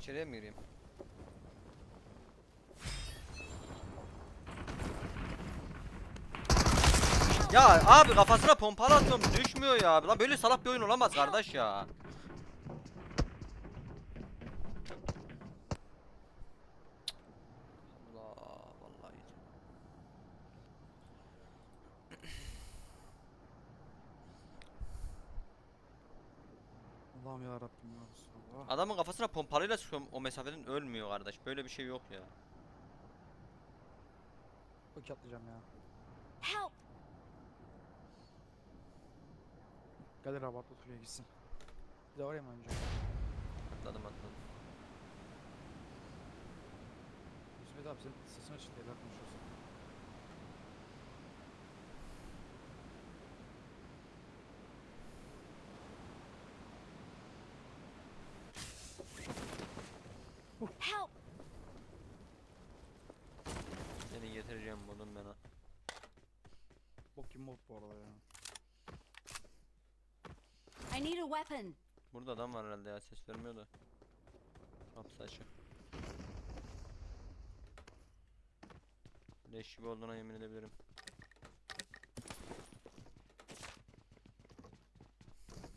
İçeriye mi gireyim? Ya abi kafasına pompalı atıyorum düşmüyor ya. Lan böyle salak bir oyun olamaz kardeş ya. Allah vallahi. Allah'ım ya Rabbim ya Resulallah. Adamın kafasına sıkıyorum o mesafeden ölmüyor kardeş. Böyle bir şey yok ya. Bak atlayacağım ya. Help! Gelir abi atla şuraya gitsin. Bir de oraya mı önce? Atladım atladım. Yusuf abi senin sesin açık değil konuşuyorsun. Help! Seni getireceğim bunun ben. ha. Bok gibi mod bu arada ya. I need a weapon. Burada adam var herhalde ya ses vermiyor da. Kapısı açık. Leş gibi olduğuna yemin edebilirim.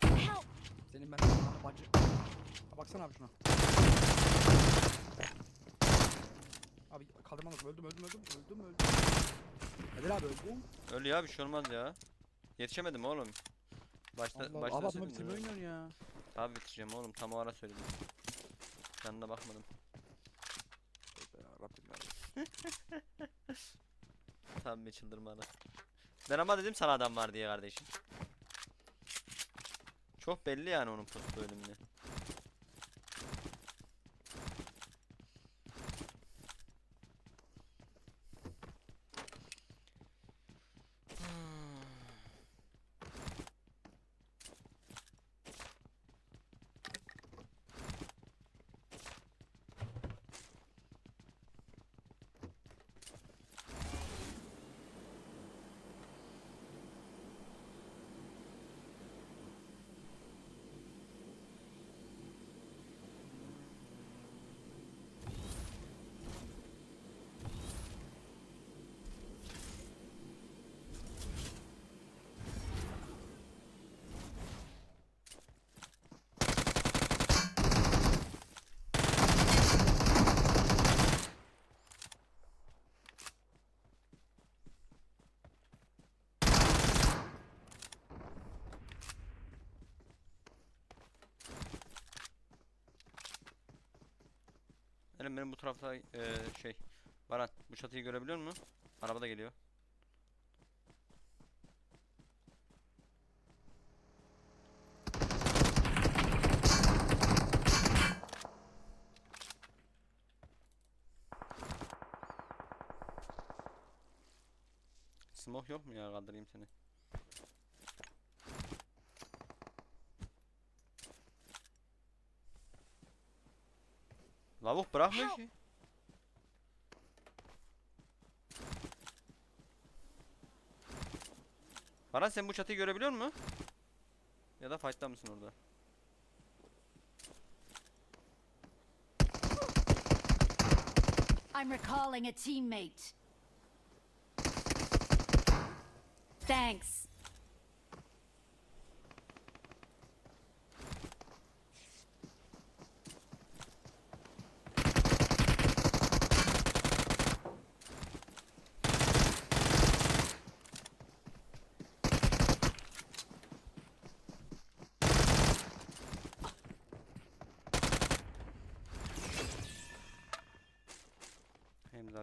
Help! Senin ben bacı. Ha, baksana abi şuna. Abi kaldırmam lazım. Öldüm öldüm öldüm. Öldüm öldüm. Kadir abi öldüm. Öyle ya bir şey olmaz ya. Yetişemedim oğlum. Başta Allah başta Abi adamı mi? oynuyorsun ya. Abi bitireceğim oğlum tam o ara söyledim. Yanına bakmadım. Ya Rabbim ya. Tam bir çıldırmadı. Ben ama dedim sana adam var diye kardeşim. Çok belli yani onun postu bölümünü. Benim benim bu tarafta eee, şey Baran bu çatıyı görebiliyor musun? Araba da geliyor. Smoke yok mu ya kaldırayım seni. Lavuk bırakmıyor ki. Baran sen bu çatıyı görebiliyor musun? Ya da fight'ta mısın orada? I'm recalling a teammate. Thanks.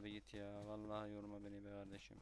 Abi git ya. Vallahi yorma beni be kardeşim.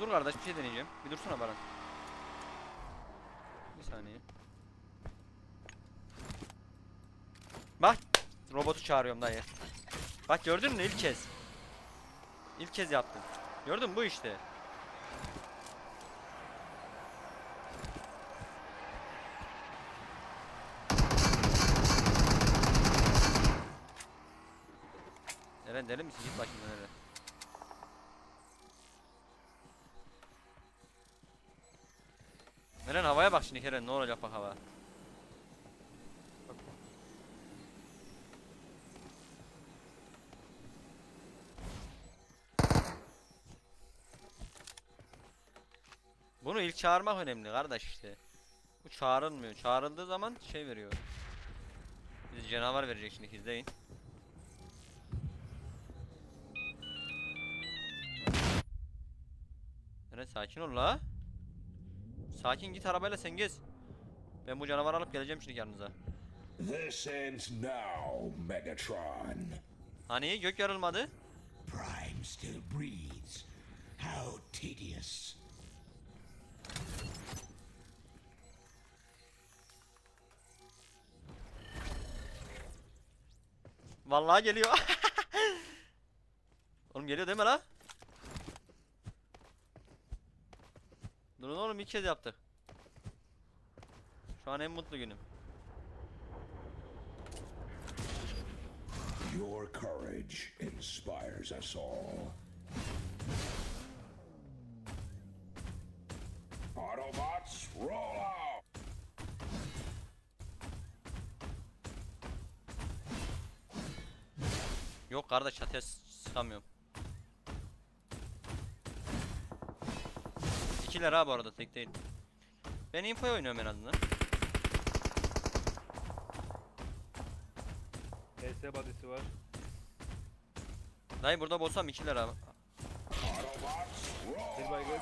Dur kardeş bir şey deneyeceğim. Bir dursana Baran. Bir saniye. Bak robotu çağırıyorum dayı. Bak gördün mü ilk kez. İlk kez yaptım. Gördün mü bu işte. Eren deli misin? Git başımdan Eren. Havaya bak şimdi Eren ne olacak bak hava. Bunu ilk çağırmak önemli kardeş işte. Bu çağrılmıyor. Çağrıldığı zaman şey veriyor. Bizi canavar verecek şimdi izleyin. Eren sakin ol la. Sakin git arabayla sen gez. Ben bu canavarı alıp geleceğim şimdi yanınıza. This ends now, Megatron. Hani gök yarılmadı? Prime still breathes. How tedious. Vallahi geliyor. oğlum geliyor deme la. Durun oğlum ilk kez yaptık. Şu an en mutlu günüm. Your courage inspires us all. Autobots, roll out! Yok kardeş s- sıkamıyorum. İkiler ha bu arada tek değil. Ben infoya oynuyorum en azından. HS body'si var. Dayı burada bossam ikiler abi. Bir baygın.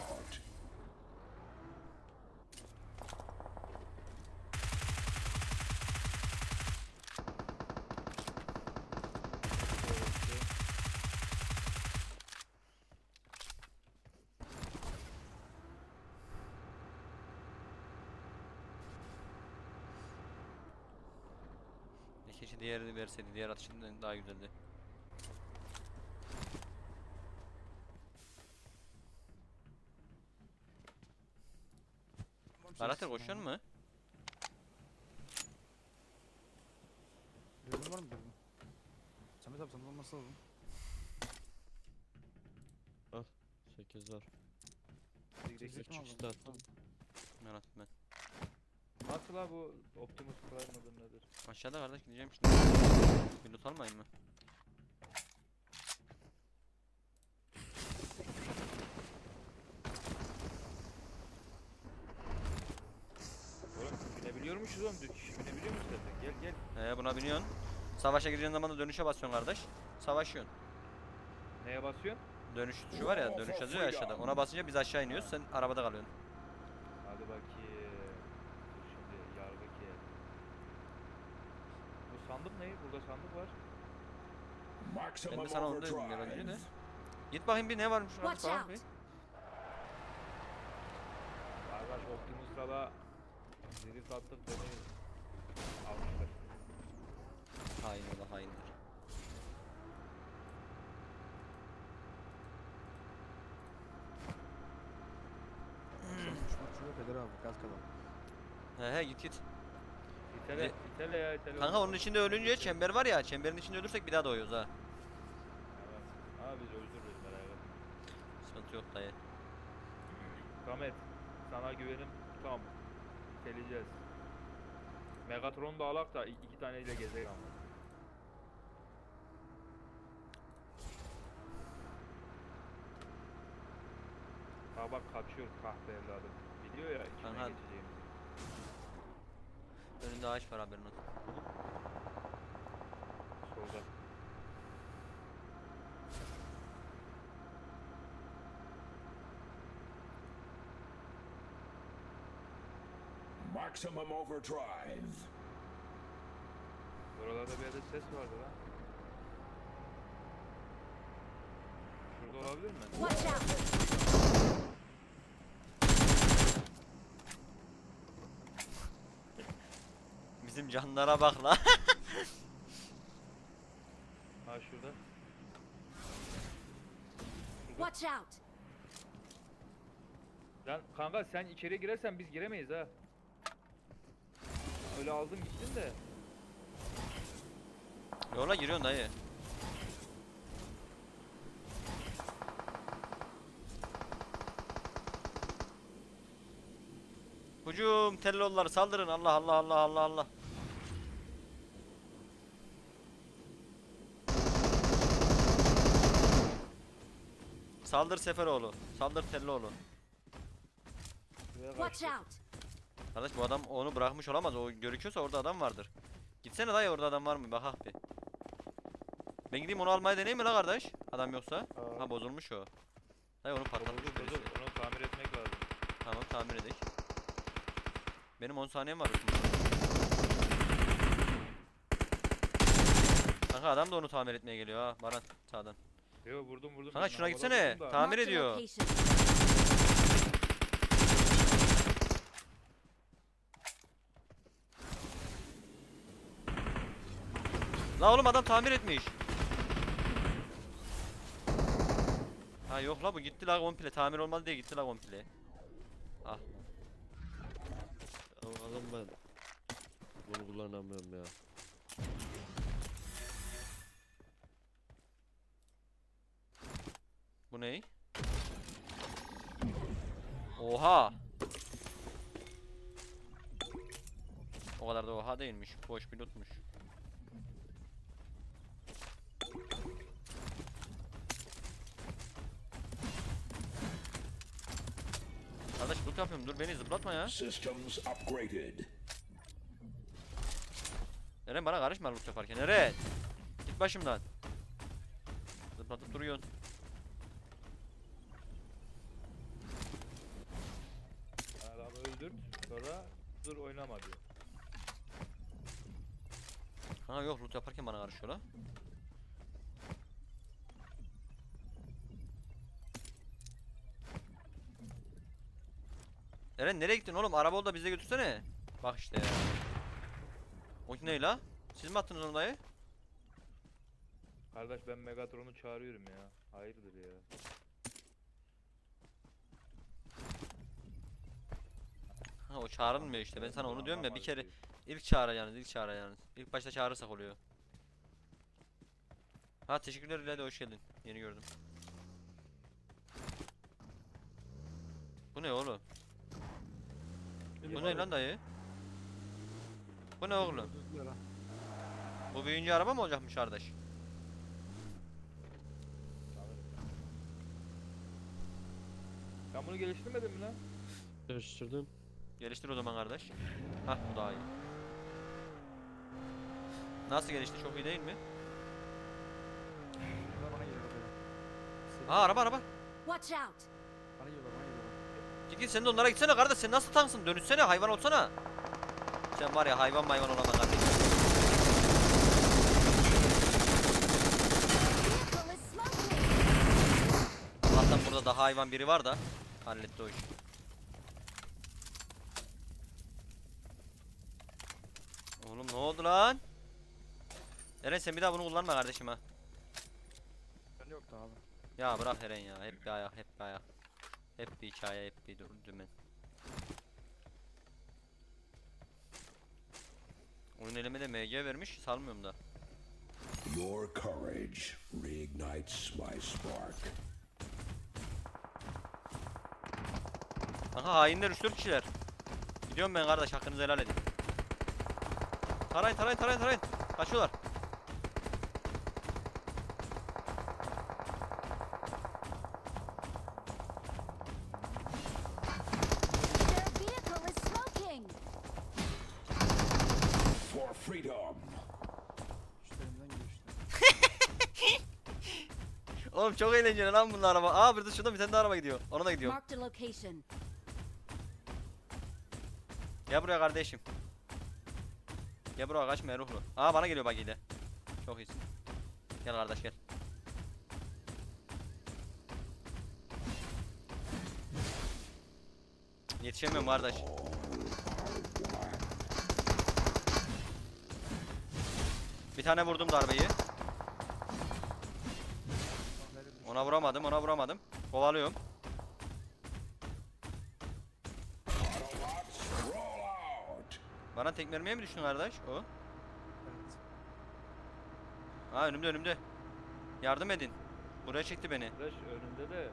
Verseydi. Diğer atışından daha güzeldi. Karakter koşuyor mu? Dürbün var mı dürbün? Samet abi sana olması lazım. 8 var. Direkt mi çıkışta aldın? attım. Attım ben. Nasıl bu Optimus Prime mıdır nedir? Aşağıda kardeş gideceğim şimdi. Bir loot almayayım mı? Oğlum binebiliyormuşuz oğlum kişi binebiliyor musun zaten? Gel gel. Ee buna biniyorsun. Savaşa gireceğin zaman da dönüşe basıyorsun kardeş. Savaşıyorsun. Neye basıyorsun? Dönüş tuşu var ya dönüş yazıyor ya aşağıda. Ona basınca biz aşağı iniyoruz sen arabada kalıyorsun. Hadi bakayım. Dur şimdi yargı ki. Bu sandık ne? Burada sandık var. Ben de sana onu dedim biraz önce de. Git bakayım bir ne varmış şurada Watch falan bir. out. Arkadaş Optimus'la da drift attık beni almışlar. Hain ola haindir. Şunu şuraya Kadir abi gaz kadar. He he git git. İtele, itele ya itele. Kanka onu. onun içinde ölünce çember var ya çemberin içinde ölürsek bir daha doğuyoruz ha. Evet. Ama biz öldürürüz etme. Sıkıntı yok dayı. Samet, sana güvenim tam. Geleceğiz. Megatron'u da alak da iki taneyle gezek ama. Ha bak kaçıyor kahpe evladım. Biliyor ya kime geçeceğimizi. Önünde ağaç var haberin olsun. Solda. Maximum overdrive. Buralarda bir yerde ses vardı lan. Şurada olabilir mi? Watch out! Kardeşim canlara bak la. Ha şurada. Watch out! Lan kanka sen içeri girersen biz giremeyiz ha. Öyle aldın gittin de. Yola giriyorsun dayı. Hücum tellollar saldırın Allah Allah Allah Allah Allah. Saldır Seferoğlu. Saldır Telloğlu. Watch out! Kardeş bu adam onu bırakmış olamaz. O görüküyorsa orada adam vardır. Gitsene dayı orada adam var mı? Bak ah bir. Ben gideyim onu almaya deneyeyim mi la kardeş? Adam yoksa. Aa. Ha bozulmuş o. Dayı onu patlatmış birisi. dur, Onu tamir etmek lazım. Tamam tamir edelim. Benim 10 saniyem var. Kanka adam da onu tamir etmeye geliyor ha. Baran sağdan. Yo vurdum vurdum. Kanka şuna gitsene. Tamir ediyor. La oğlum adam tamir etmiş. Ha yok la bu gitti la komple. Tamir olmadı diye gitti la komple. Ah. Ama adam ben. Bunu kullanamıyorum ya. Bu ney? Oha. O kadar da oha değilmiş. Boş pilotmuş. Kardeş loot yapıyorum dur beni zıplatma ya. Systems upgraded. Eren bana karışma loot yaparken Eren. Git başımdan. Zıplatıp duruyorsun. Adamı öldür. Sonra dur oynama diyor. Ha yok loot yaparken bana karışıyor la. Eren nereye gittin oğlum? Araba ol da bize götürsene. Bak işte ya. O ne la? Siz mi attınız onu dayı? Kardeş ben Megatron'u çağırıyorum ya. Hayırdır ya. Ha o çağrılmıyor işte. Ben sana onu diyorum ya bir kere ilk çağıracağınız, ilk çağıracağınız. İlk başta çağırırsak oluyor. Ha teşekkürler İlayda hoş geldin. Yeni gördüm. Bu ne oğlum? Bu ne lan dayı? Bu ne oğlum? Bu büyüyünce araba mı olacakmış kardeş? Sen bunu geliştirmedin mi lan? Değiştirdim. Geliştir o zaman kardeş. Hah bu daha iyi. Nasıl gelişti çok iyi değil mi? Bana geliyor. Aa araba araba. Watch out! Bana bana. Git git sen de onlara gitsene kardeş sen nasıl tanksın dönüşsene hayvan olsana. Sen var ya hayvan hayvan olama kardeş. Vehicle is smoking! Allah'tan burada daha hayvan biri var da halletti o işi. Oğlum ne oldu lan? Eren sen bir daha bunu kullanma kardeşim ha. Bende yoktu abi. Ya bırak Eren ya hep bir ayak hep bir ayak. Hep bir hikaye hep bir dur dümen. Oyun elime de MG vermiş salmıyorum da. Your courage reignites my spark. Aha hainler 3-4 kişiler. Gidiyorum ben kardeş hakkınızı helal edin. Tarayın tarayın tarayın tarayın. Kaçıyorlar. Oğlum çok eğlenceli lan bunlar araba. Aa burada şurada bir tane daha araba gidiyor. Ona da location. Gel buraya kardeşim. Gel buraya kaçma ya ruhlu. Aa bana geliyor bak ile. Çok iyisin. Gel kardeş gel. Yetişemiyorum kardeş. tane vurdum darbeyi. Ona vuramadım, ona vuramadım. Kovalıyorum. Out! Bana tek mermiye mi düştün kardeş? O. Evet. Ha önümde önümde. Yardım edin. Buraya çekti beni. Arkadaş önünde de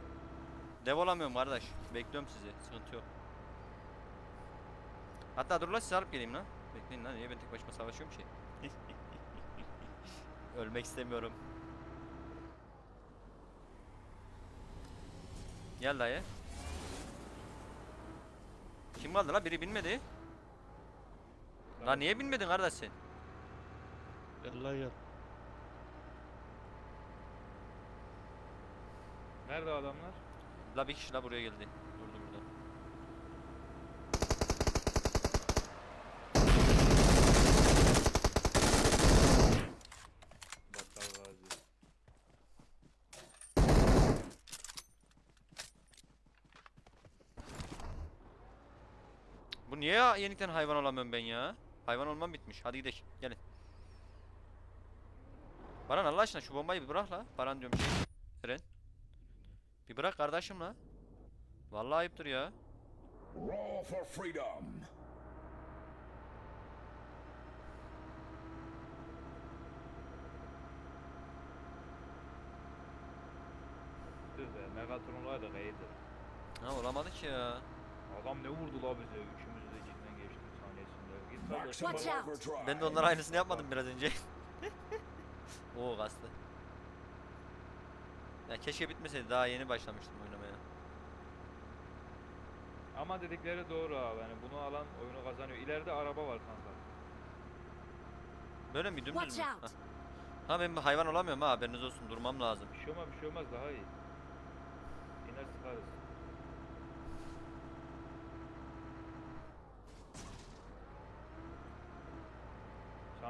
Dev olamıyorum kardeş. Bekliyorum sizi. Sıkıntı yok. Hatta dur lan sizi alıp geleyim lan. Bekleyin lan niye ben tek başıma savaşıyorum ki? Ölmek istemiyorum. Gel dayı. Kim kaldı la? Biri binmedi. Lan niye binmedin kardeş sen? Gel lan gel. nerede adamlar? La bir kişi la buraya geldi. Durdu burada. Gazi. Bu niye ya yenikten hayvan olamıyorum ben ya? Hayvan olmam bitmiş. Hadi gidelim. Gelin. Baran Allah aşkına şu bombayı bir bırak la. Baran diyorum şey. Eren. Bir bırak kardeşim la. Vallahi ayıptır ya. Roll for freedom! Megatron'lar da iyiydi. Ha olamadı ki ya. Adam ne vurdu la bize? Üçümüz de cidden geçti saniyesinde. Git kardeş. Maximum Watch out. overdrive! Ben de onlara aynısını yapmadım biraz önce. Oo kastı. Ya keşke bitmeseydi daha yeni başlamıştım oynamaya. Ama dedikleri doğru abi. Yani bunu alan oyunu kazanıyor. İleride araba var kanka. Böyle mi dümdüz Watch mü? out. Ha ben bir hayvan olamıyorum ha haberiniz olsun durmam lazım. Bir şey olmaz bir şey olmaz daha iyi. İner sıkarız.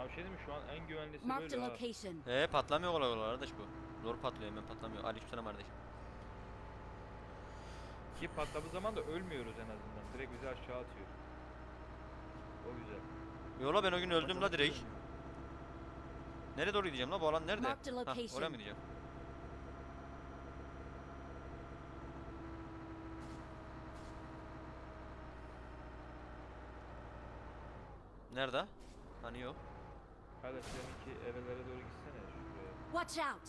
Bir şey mi? Şu an en güvenlisi Marked böyle a ha. location. Ee patlamıyor kolay kolay kardeş bu. Zor patlıyor hemen patlamıyor. Aleykümselam kardeşim. Ki patladığı zaman da ölmüyoruz en azından. Direkt bizi aşağı atıyor. O güzel. Yola ben o gün öldüm la direkt. Nereye doğru gideceğim la bu alan nerede? Marked a Hah, oraya location. mı gideceğim? Nerede? Hani yok. Kardeş seninki evlere doğru gitsene şuraya. Watch out.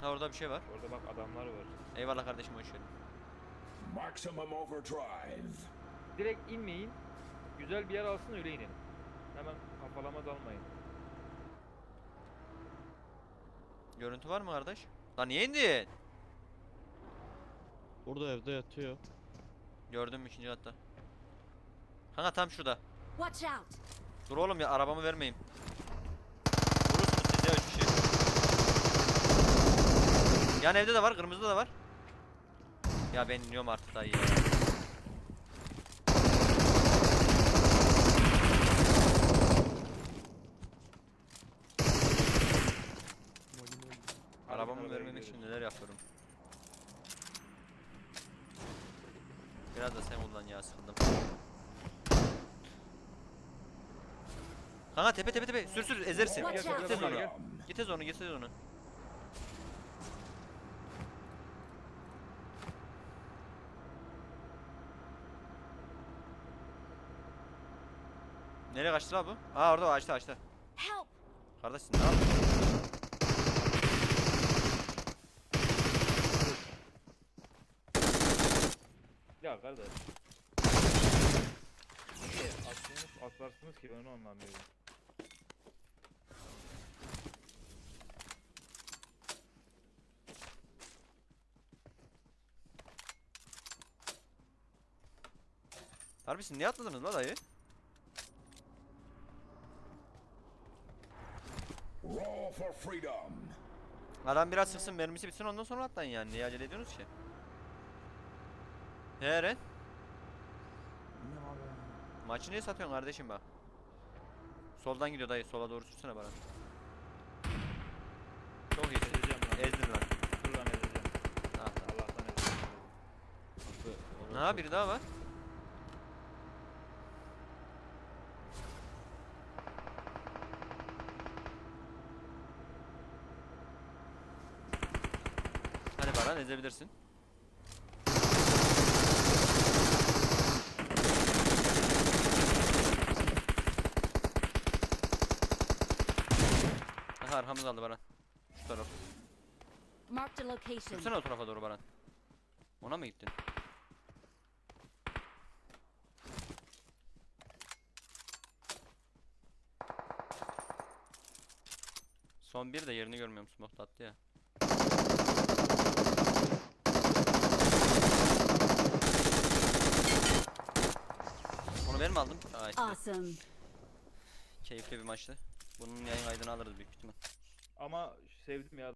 Ha orada bir şey var. Orada bak adamlar var. Eyvallah kardeşim hoş geldin. Maximum overdrive! Direkt inmeyin. Güzel bir yer alsın öyle inin. Hemen kafalama dalmayın. Görüntü var mı kardeş? Lan niye indin? Burada evde yatıyor. Gördüm ikinci katta. Kanka tam şurada. Watch out. Dur oğlum ya arabamı vermeyin. Vurursunuz siz ya üç kişi. Yan evde de var, kırmızıda da var. Ya ben iniyorum artık dayı ya. Arabamı vermemek için neler yapıyorum. Biraz da sen kullan ya sıkıldım. Kanka tepe tepe tepe sür sür ezersin. Git ez onu. Git ez onu git ez onu. Nereye kaçtı la bu? Aa orada açtı açtı. Help. Kardeş ne yapıyorsun? Ya kardeş. Niye atlıyorsunuz atlarsınız ki ben onu anlamıyorum. Harbisin niye atladınız la dayı? Roll for freedom! Adam biraz sıksın mermisi bitsin ondan sonra atlayın yani niye acele ediyorsunuz ki? He Eren maçı niye satıyorsun kardeşim bak? Soldan gidiyor dayı sola doğru sürsene bana. Çok iyi. Ezeceğim lan. Ezdin lan. Dur lan ezeceğim. Ah. Allah'tan ezeceğim. Abi, Ha biri daha var. İstiyorsan ezebilirsin. Aha arkamız aldı Baran. Şu taraf. Location. Sürsene o tarafa doğru Baran. Ona mı gittin? Son bir de yerini görmüyorum smoke attı ya. Ben mi aldım? Aa işte. Awesome. Keyifli bir maçtı. Bunun yayın kaydını alırız büyük ihtimal. Ama sevdim ya